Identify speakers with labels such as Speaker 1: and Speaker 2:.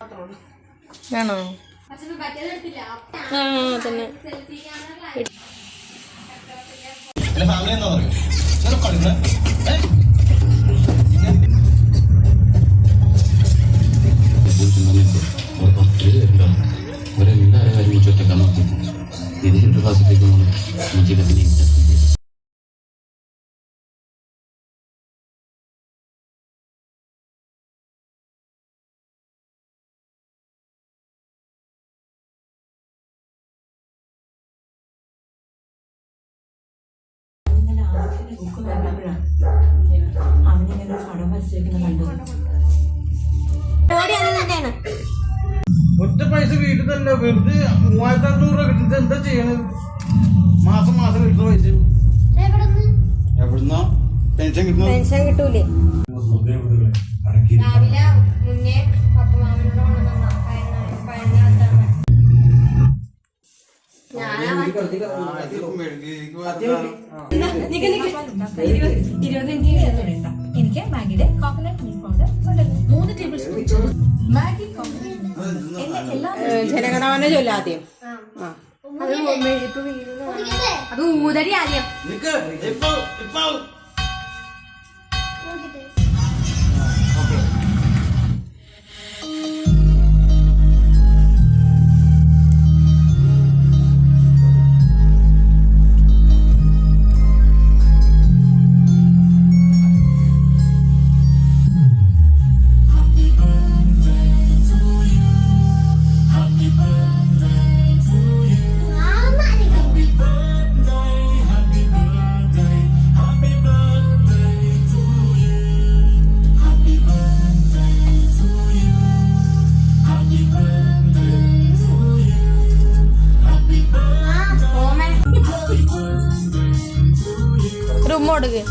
Speaker 1: ആണോ? ആ തന്നെ
Speaker 2: കാര്യം ഒറ്റക്കാണ് ഇതിന്റെ ക്ലാസ്സിലേക്ക് നമ്മൾ
Speaker 3: ഇന്നലെ ബുക്ക് കണ്ടപ്പോഴാണ് അവനിങ്ങനെ ഒരു പടം വരച്ചേക്കുന്ന കണ്ടത്
Speaker 4: ഒറ്റ പൈസ വീട്ടിൽ തന്നെ വെറുതെ മൂവായിരത്തി അഞ്ഞൂറ് രൂപ കിട്ടുന്നത് എന്താ ചെയ്യണത്? മാസം മാസം കിട്ടുന്ന പൈസ. എവിടുന്നോ? പെൻഷൻ കിട്ടുന്നു?
Speaker 1: പെൻഷൻ കിട്ടൂലേ.
Speaker 5: രാവിലെ മുന്നേ പപ്പമാമനോട്
Speaker 3: എനിക്ക് മാഗിയുടെ കോക്കനട്ട് മിൽക്ക് പൗഡർ മൂന്ന് tablespoon Maggi coconut
Speaker 1: Jana Gana Mana ചൊല്ല ആദ്യം.
Speaker 5: അത് ഊതടി ആദ്യം.
Speaker 4: மோடுக்கு